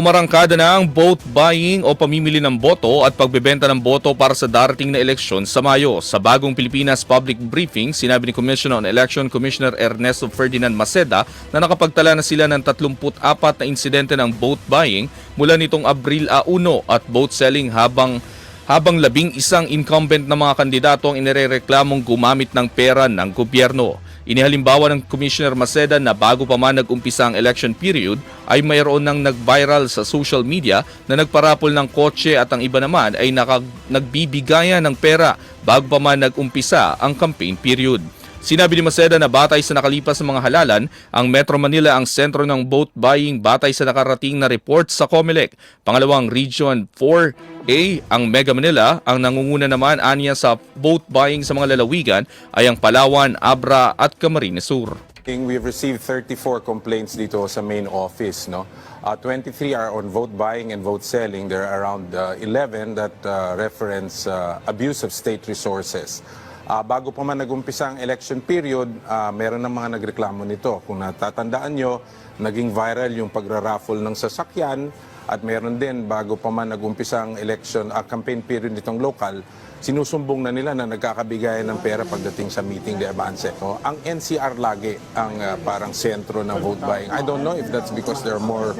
umarangkada na ang vote buying o pamimili ng boto at pagbebenta ng boto para sa darating na eleksyon sa Mayo. Sa bagong Pilipinas Public Briefing, sinabi ni Commission on Election Commissioner Ernesto Ferdinand Maceda na nakapagtala na sila ng 34 na insidente ng vote buying mula nitong Abril a 1 at vote selling habang habang labing isang incumbent na mga kandidato ang inirereklamong gumamit ng pera ng gobyerno. Inihalimbawa ng Commissioner Maceda na bago pa man nag-umpisa ang election period ay mayroon nang nag-viral sa social media na nagparapol ng kotse at ang iba naman ay naka- nagbibigayan ng pera bago pa man nag-umpisa ang campaign period. Sinabi ni Maceda na batay sa nakalipas na mga halalan, ang Metro Manila ang sentro ng vote buying batay sa nakarating na report sa COMELEC. Pangalawang Region 4A, ang Mega Manila, ang nangunguna naman aniya sa vote buying sa mga lalawigan ay ang Palawan, Abra at Camarines Sur. We've received 34 complaints dito sa main office. No? Uh, 23 are on vote buying and vote selling. There are around uh, 11 that uh, reference uh, abuse of state resources. Uh, bago pa man nag-umpisa ang election period, uh, meron ng mga nagreklamo nito. Kung natatandaan nyo, naging viral yung pagraraffle ng sasakyan at meron din bago pa man nag-umpisa ang election, uh, campaign period nitong local, sinusumbong na nila na nagkakabigayan ng pera pagdating sa meeting de avance. No? Ang NCR lagi ang uh, parang sentro ng vote buying. I don't know if that's because there are more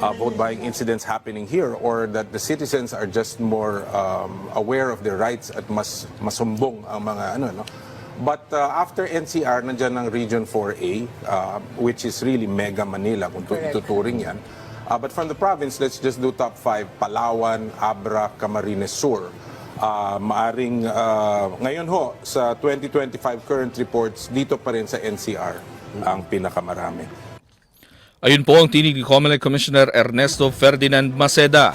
uh, vote buying incidents happening here or that the citizens are just more um, aware of their rights at mas masumbong ang mga ano no. But uh, after NCR, nandiyan ang Region 4A, uh, which is really mega Manila, kung tu- ituturing yan. Uh, but from the province, let's just do top 5, Palawan, Abra, Camarines Sur. Uh, maaring uh, ngayon ho, sa 2025 current reports, dito pa rin sa NCR ang pinakamarami. Ayun po ang tinig ni Commissioner Ernesto Ferdinand Maceda.